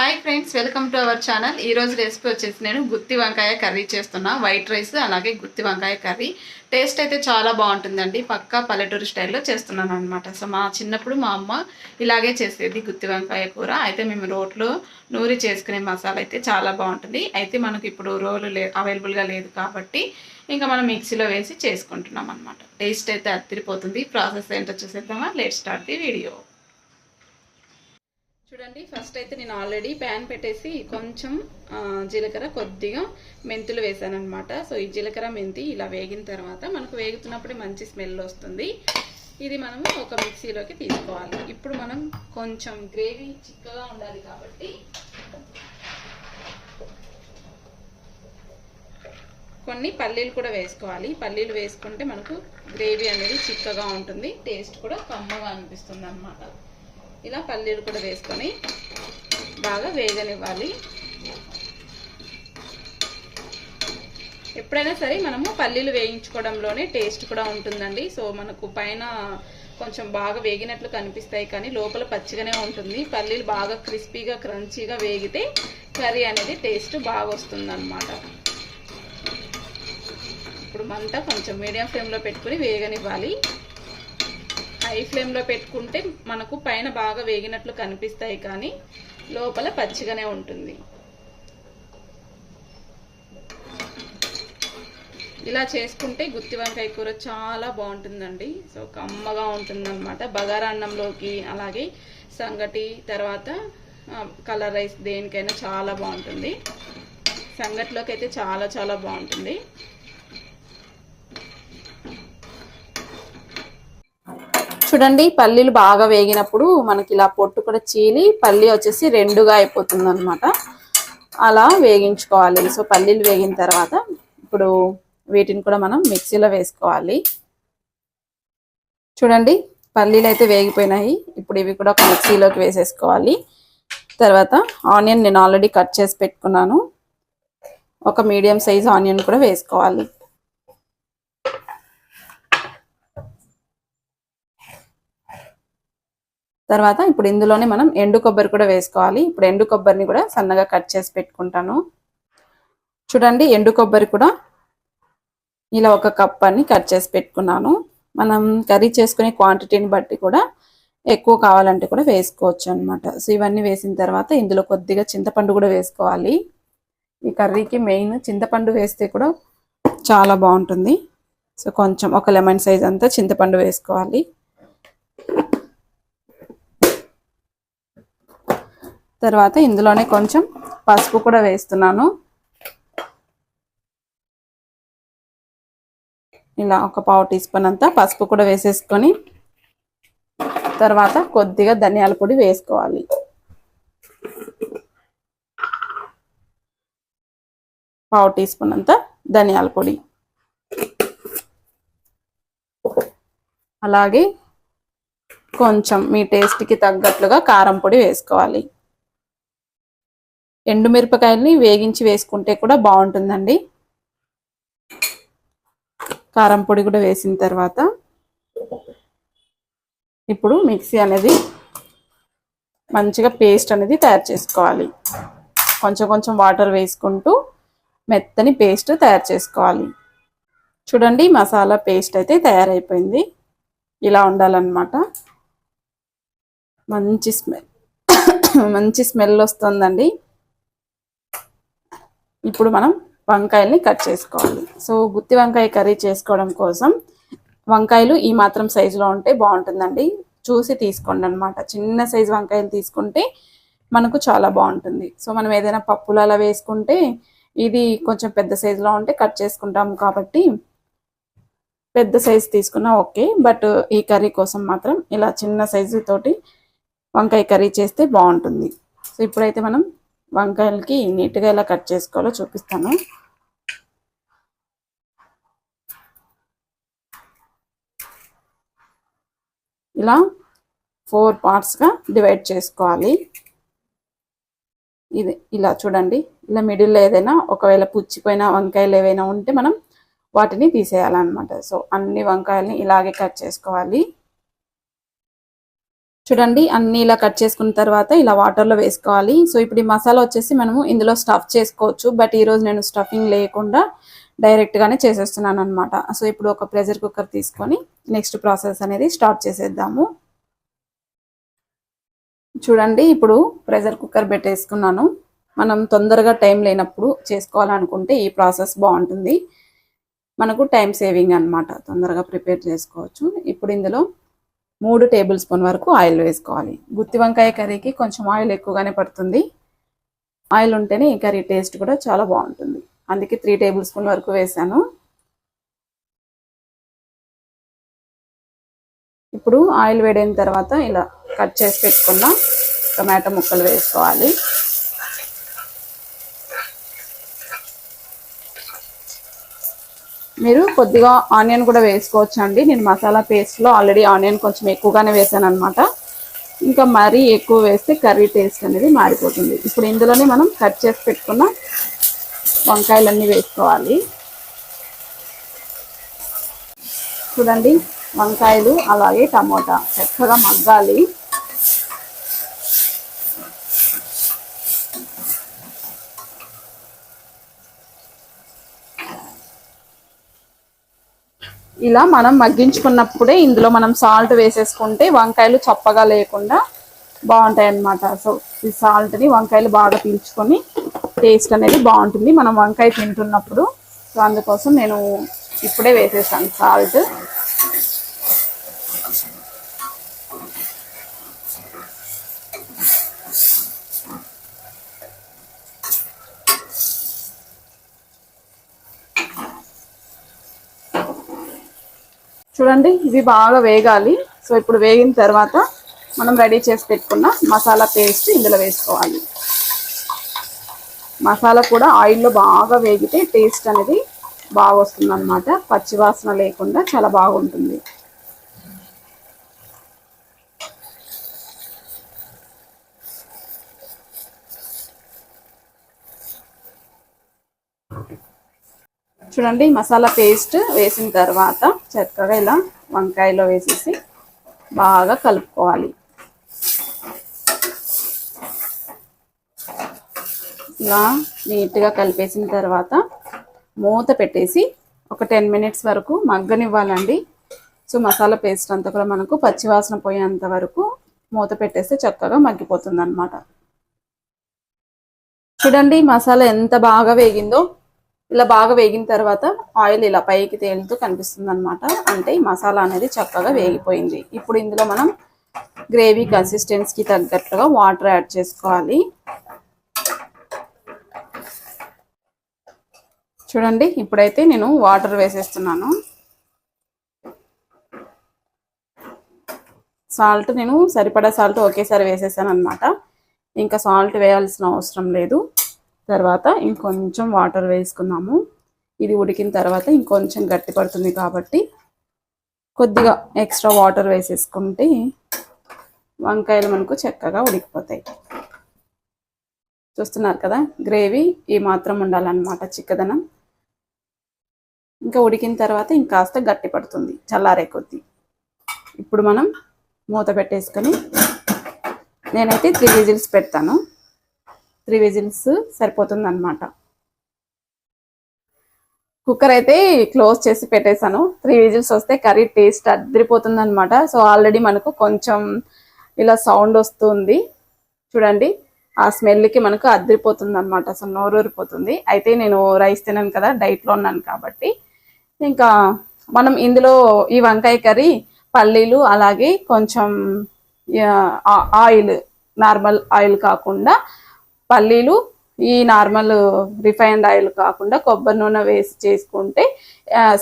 Hi friends welcome to our channel ఈ రోజు recipe వచ్చేసి నేను గుత్తి వంకాయ కర్రీ చేస్తున్నా. వైట్ రైస్ అలాగే గుత్తి వంకాయ కర్రీ. టేస్ట్ అయితే చాలా బాగుంటుందండి. పక్కా పల్లెటూరు స్టైల్లో చేస్తున్నాను అనమాట సో మా చిన్నప్పుడు మా అమ్మ ఇలాగే చేసేది గుత్తి వంకాయ కూర. అయితే మేము రోట్లో నూరి చేసుకునే మసాలా అయితే చాలా బాగుంటుంది. అయితే మనకు ఇప్పుడు రోలు లే అవైలబుల్గా లేదు కాబట్టి ఇంకా మనం మిక్సీలో వేసి చేసుకుంటున్నాం అనమాట టేస్ట్ అయితే అత్తిరిపోతుంది ప్రాసెస్ ఏంటో చూసేద్దామా? లేట్ స్టార్ట్ ది వీడియో చూడండి ఫస్ట్ అయితే నేను ఆల్రెడీ ప్యాన్ పెట్టేసి కొంచెం జీలకర్ర కొద్దిగా మెంతులు వేసాను అనమాట సో ఈ జీలకర్ర మెంతి ఇలా వేగిన తర్వాత మనకు వేగుతున్నప్పుడే మంచి స్మెల్ వస్తుంది. ఇది మనము ఒక మిక్సీలోకి తీసుకోవాలి. ఇప్పుడు మనం కొంచెం గ్రేవీ చిక్కగా ఉండాలి కాబట్టి కొన్ని పల్లీలు కూడా వేసుకోవాలి. పల్లీలు వేసుకుంటే మనకు గ్రేవీ అనేది చిక్కగా ఉంటుంది. టేస్ట్ కూడా కమ్మగా అనిపిస్తుంది అనమాట ఇలా పల్లీలు కూడా వేసుకొని బాగా వేగనివ్వాలి. ఎప్పుడైనా సరే మనము పల్లీలు వేయించుకోవడంలోనే టేస్ట్ కూడా ఉంటుందండి. సో మనకు పైన కొంచెం బాగా వేగినట్లు కనిపిస్తాయి కానీ లోపల పచ్చిగానే ఉంటుంది. పల్లీలు బాగా క్రిస్పీగా క్రంచీగా వేగితే కర్రీ అనేది టేస్ట్ బాగా వస్తుంది ఇప్పుడు మంట కొంచెం మీడియం ఫ్లేమ్లో పెట్టుకుని వేగనివ్వాలి. హై ఫ్లేమ్లో పెట్టుకుంటే మనకు పైన బాగా వేగినట్లు కనిపిస్తాయి కానీ లోపల పచ్చిగానే ఉంటుంది. ఇలా చేసుకుంటే గుత్తి వంకాయ కూర చాలా బాగుంటుందండి. సో కమ్మగా ఉంటుందన్నమాట. బగారా అన్నంలోకి అలాగే సంగటి తర్వాత కలర్ రైస్ దేనికైనా చాలా బాగుంటుంది. సంగటిలోకి అయితే చాలా చాలా బాగుంటుంది. చూడండి పల్లీలు బాగా వేగినప్పుడు మనకి ఇలా పొట్టు కూడా చీలి పల్లి వచ్చేసి రెండుగా అయిపోతుంది అనమాట అలా వేగించుకోవాలి. సో పల్లీలు వేగిన తర్వాత ఇప్పుడు వీటిని కూడా మనం మిక్సీలో వేసుకోవాలి. చూడండి పల్లీలు అయితే వేగిపోయినాయి. ఇప్పుడు ఇవి కూడా ఒక మిక్సీలోకి వేసేసుకోవాలి. తర్వాత ఆనియన్ నేను ఆల్రెడీ కట్ చేసి పెట్టుకున్నాను. ఒక మీడియం సైజ్ ఆనియన్ కూడా వేసుకోవాలి. తర్వాత ఇప్పుడు ఇందులోనే మనం ఎండు కొబ్బరి కూడా వేసుకోవాలి. ఇప్పుడు ఎండు కొబ్బరిని కూడా సన్నగా కట్ చేసి పెట్టుకుంటాను. చూడండి ఎండు కొబ్బరి కూడా ఇలా ఒక కప్ అని కట్ చేసి పెట్టుకున్నాను. మనం కర్రీ చేసుకునే క్వాంటిటీని బట్టి కూడా ఎక్కువ కావాలంటే కూడా వేసుకోవచ్చు అనమాట సో ఇవన్నీ వేసిన తర్వాత ఇందులో కొద్దిగా చింతపండు కూడా వేసుకోవాలి. ఈ కర్రీకి మెయిన్ చింతపండు వేస్తే కూడా చాలా బాగుంటుంది. సో కొంచెం ఒక లెమన్ సైజ్ అంతా చింతపండు వేసుకోవాలి. తర్వాత ఇందులోనే కొంచెం పసుపు కూడా వేస్తున్నాను. ఇలా ఒక పావు టీ స్పూన్ అంతా పసుపు కూడా వేసేసుకొని తర్వాత కొద్దిగా ధనియాల పొడి వేసుకోవాలి. పావు టీ స్పూన్ అంతా ధనియాల పొడి. అలాగే కొంచెం మీ టేస్ట్కి తగ్గట్లుగా కారం పొడి వేసుకోవాలి. ఎండుమిరపకాయలని వేగించి వేసుకుంటే కూడా బాగుంటుందండి. కారం పొడి కూడా వేసిన తర్వాత ఇప్పుడు మిక్సీ అనేది మంచిగా పేస్ట్ అనేది తయారు చేసుకోవాలి. కొంచెం కొంచెం వాటర్ వేసుకుంటూ మెత్తని పేస్ట్ తయారు చేసుకోవాలి. చూడండి మసాలా పేస్ట్ అయితే తయారైపోయింది. ఇలా ఉండాలన్నమాట. మంచి స్మెల్ మంచి స్మెల్ వస్తుందండి. ఇప్పుడు మనం వంకాయల్ని కట్ చేసుకోవాలి. సో గుత్తి వంకాయ కర్రీ చేసుకోవడం కోసం వంకాయలు ఈ మాత్రం సైజులో ఉంటే బాగుంటుందండి. చూసి తీసుకోండి అనమాట చిన్న సైజు వంకాయలు తీసుకుంటే మనకు చాలా బాగుంటుంది. సో మనం ఏదైనా పప్పులు అలా వేసుకుంటే ఇది కొంచెం పెద్ద సైజులో ఉంటే కట్ చేసుకుంటాం కాబట్టి పెద్ద సైజు తీసుకున్నా ఓకే. బట్ ఈ కర్రీ కోసం మాత్రం ఇలా చిన్న సైజు తోటి వంకాయ కర్రీ చేస్తే బాగుంటుంది. సో ఇప్పుడైతే మనం వంకాయలకి నీట్గా ఎలా కట్ చేసుకోవాలో చూపిస్తాను. ఇలా ఫోర్ పార్ట్స్గా డివైడ్ చేసుకోవాలి. ఇది ఇలా చూడండి. ఇలా మిడిల్లో ఏదైనా ఒకవేళ పుచ్చిపోయిన వంకాయలు ఏవైనా ఉంటే మనం వాటిని తీసేయాలన్నమాట. సో అన్ని వంకాయల్ని ఇలాగే కట్ చేసుకోవాలి. చూడండి అన్ని ఇలా కట్ చేసుకున్న తర్వాత ఇలా వాటర్లో వేసుకోవాలి. సో ఇప్పుడు ఈ మసాలా వచ్చేసి మనము ఇందులో స్టఫ్ చేసుకోవచ్చు. బట్ ఈరోజు నేను స్టఫింగ్ లేకుండా డైరెక్ట్ గానే చేసేస్తున్నాను అనమాట సో ఇప్పుడు ఒక ప్రెషర్ కుక్కర్ తీసుకొని నెక్స్ట్ ప్రాసెస్ అనేది స్టార్ట్ చేసేద్దాము. చూడండి ఇప్పుడు ప్రెషర్ కుక్కర్ పెట్టేసుకున్నాను. మనం తొందరగా టైం లేనప్పుడు చేసుకోవాలనుకుంటే ఈ ప్రాసెస్ బాగుంటుంది. మనకు టైం సేవింగ్ అన్నమాట. తొందరగా ప్రిపేర్ చేసుకోవచ్చు. ఇప్పుడు ఇందులో మూడు టేబుల్ స్పూన్ వరకు ఆయిల్ వేసుకోవాలి. గుత్తి వంకాయ కర్రీకి కొంచెం ఆయిల్ ఎక్కువగానే పడుతుంది. ఆయిల్ ఉంటేనే ఈ కర్రీ టేస్ట్ కూడా చాలా బాగుంటుంది. అందుకే త్రీ టేబుల్ స్పూన్ వరకు వేసాను. ఇప్పుడు ఆయిల్ వేడైన తర్వాత ఇలా కట్ చేసి పెట్టుకున్న టమాటా ముక్కలు వేసుకోవాలి. మీరు కొద్దిగా ఆనియన్ కూడా వేసుకోవచ్చు అండి నేను మసాలా పేస్ట్లో ఆల్రెడీ ఆనియన్ కొంచెం ఎక్కువగానే వేసాను అనమాట ఇంకా మరీ ఎక్కువ వేస్తే కర్రీ టేస్ట్ అనేది మారిపోతుంది. ఇప్పుడు ఇందులోనే మనం కట్ చేసి పెట్టుకున్న వంకాయలన్నీ వేసుకోవాలి. చూడండి వంకాయలు అలాగే టమోటా చక్కగా మగ్గాలి. ఇలా మనం మగ్గించుకున్నప్పుడే ఇందులో మనం సాల్ట్ వేసేసుకుంటే వంకాయలు చప్పగా లేకుండా బాగుంటాయి అన్నమాట సో ఈ సాల్ట్ని వంకాయలు బాగా పీల్చుకొని టేస్ట్ అనేది బాగుంటుంది. మనం వంకాయ తింటున్నప్పుడు సో అందుకోసం నేను ఇప్పుడే వేసేసాను సాల్ట్. చూడండి ఇవి బాగా వేగాలి. సో ఇప్పుడు వేగిన తర్వాత మనం రెడీ చేసి పెట్టుకున్న మసాలా పేస్ట్ ఇందులో వేసుకోవాలి. మసాలా కూడా ఆయిల్లో బాగా వేగితే టేస్ట్ అనేది బాగా వస్తుంది అనమాట పచ్చివాసన లేకుండా చాలా బాగుంటుంది. చూడండి మసాలా పేస్ట్ వేసిన తర్వాత చక్కగా ఇలా వంకాయలో వేసేసి బాగా కలుపుకోవాలి. ఇలా నీట్గా కలిపేసిన తర్వాత మూత పెట్టేసి ఒక టెన్ మినిట్స్ వరకు మగ్గనివ్వాలండి. సో మసాలా పేస్ట్ అంతా కూడా మనకు పచ్చివాసన పోయేంత వరకు మూత పెట్టేస్తే చక్కగా మగ్గిపోతుంది అనమాట చూడండి మసాలా ఎంత బాగా వేగిందో. ఇలా బాగా వేగిన తర్వాత ఆయిల్ ఇలా పైకి తేలుతూ కనిపిస్తుంది అనమాట అంటే మసాలా అనేది చక్కగా వేగిపోయింది. ఇప్పుడు ఇందులో మనం గ్రేవీ కన్సిస్టెన్స్కి తగ్గట్లుగా వాటర్ యాడ్ చేసుకోవాలి. చూడండి ఇప్పుడైతే నేను వాటర్ వేసేస్తున్నాను. సాల్ట్ నేను సరిపడా సాల్ట్ ఒకేసారి వేసేసాను అనమాట ఇంకా సాల్ట్ వేయాల్సిన అవసరం లేదు. తర్వాత ఇంకొంచెం వాటర్ వేసుకున్నాము. ఇది ఉడికిన తర్వాత ఇంకొంచెం గట్టి పడుతుంది కాబట్టి కొద్దిగా ఎక్స్ట్రా వాటర్ వేసేసుకుంటే వంకాయలు మనకు చక్కగా ఉడికిపోతాయి. చూస్తున్నారు కదా గ్రేవీ ఈ మాత్రం ఉండాలన్నమాట చిక్కదనం. ఇంకా ఉడికిన తర్వాత ఇంకాస్త గట్టి పడుతుంది చల్లారే కొద్ది. ఇప్పుడు మనం మూత పెట్టేసుకొని నేనైతే త్రీ విజిల్స్ పెడతాను. త్రీ విజిల్స్ సరిపోతుంది అనమాట కుక్కర్ అయితే క్లోజ్ చేసి పెట్టేశాను. త్రీ విజిల్స్ వస్తే కర్రీ టేస్ట్ అద్దరిపోతుంది అనమాట సో ఆల్రెడీ మనకు కొంచెం ఇలా సౌండ్ వస్తుంది. చూడండి ఆ స్మెల్కి మనకు అద్దరిపోతుంది అనమాట అసలు నోరూరిపోతుంది. అయితే నేను రైస్ తిన్నాను కదా డైట్లో ఉన్నాను కాబట్టి. ఇంకా మనం ఇందులో ఈ వంకాయ కర్రీ పల్లీలు అలాగే కొంచెం ఆయిల్ నార్మల్ ఆయిల్ కాకుండా పల్లీలు ఈ నార్మల్ రిఫైన్డ్ ఆయిల్ కాకుండా కొబ్బరి నూనె వేసి చేసుకుంటే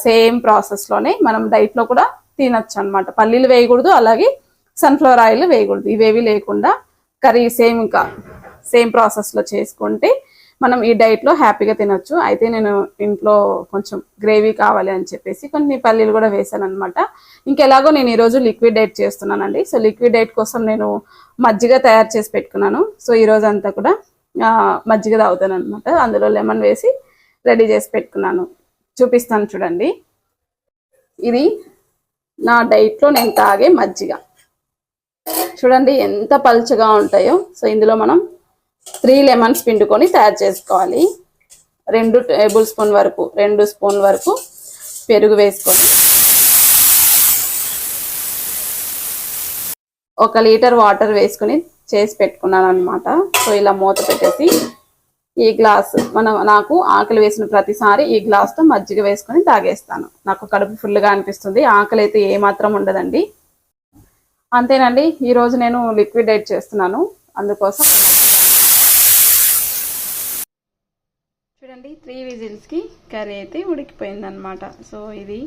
సేమ్ ప్రాసెస్లోనే మనం డైట్లో కూడా తినచ్చు అనమాట పల్లీలు వేయకూడదు అలాగే సన్ఫ్లవర్ ఆయిల్ వేయకూడదు. ఇవేవి లేకుండా కర్రీ సేమ్ ఇంకా సేమ్ ప్రాసెస్లో చేసుకుంటే మనం ఈ డైట్లో హ్యాపీగా తినొచ్చు. అయితే నేను ఇంట్లో కొంచెం గ్రేవీ కావాలి అని చెప్పేసి కొన్ని పల్లీలు కూడా వేసాను అనమాట ఇంకెలాగో నేను ఈరోజు లిక్విడ్ డైట్ చేస్తున్నానండి. సో లిక్విడ్ డైట్ కోసం నేను మజ్జిగ తయారు చేసి పెట్టుకున్నాను. సో ఈరోజు అంతా కూడా మజ్జిగ తాగుతాను అనమాట అందులో లెమన్ వేసి రెడీ చేసి పెట్టుకున్నాను. చూపిస్తాను చూడండి. ఇది నా డైట్లో నేను తాగే మజ్జిగ. చూడండి ఎంత పలుచగా ఉంటాయో. సో ఇందులో మనం త్రీ లెమన్స్ పిండుకొని తయారు చేసుకోవాలి. రెండు టేబుల్ స్పూన్ వరకు రెండు స్పూన్ వరకు పెరుగు వేసుకొని. ఒక లీటర్ వాటర్ వేసుకుని చేసి పెట్టుకున్నాను అనమాట సో ఇలా మూత పెట్టేసి ఈ గ్లాస్ మనం నాకు ఆకలి వేసిన ప్రతిసారి ఈ గ్లాస్తో మజ్జిగ వేసుకొని తాగేస్తాను. నాకు కడుపు ఫుల్గా అనిపిస్తుంది. ఆకలి అయితే ఏమాత్రం ఉండదండి. అంతేనండి. ఈరోజు నేను లిక్విడ్ చేస్తున్నాను. అందుకోసం చూడండి త్రీ విజిల్స్కి కర్రీ అయితే ఉడికిపోయిందనమాట సో ఇది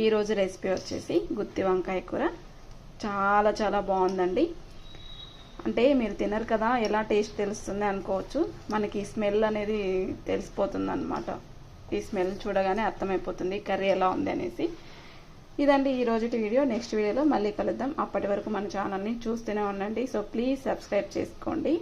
ఈరోజు రెసిపీ వచ్చేసి గుత్తి వంకాయ కూర. చాలా చాలా బాగుందండి. అంటే మీరు తినరు కదా ఎలా టేస్ట్ తెలుస్తుంది అనుకోవచ్చు. మనకి స్మెల్ అనేది తెలిసిపోతుంది అనమాట ఈ స్మెల్ చూడగానే అర్థమైపోతుంది కర్రీ ఎలా ఉంది అనేసి. ఇదండి ఈ రోజుటి వీడియో. నెక్స్ట్ వీడియోలో మళ్ళీ కలుద్దాం. అప్పటి వరకు మన ఛానల్ని చూస్తూనే ఉండండి. సో ప్లీజ్ సబ్స్క్రైబ్ చేసుకోండి.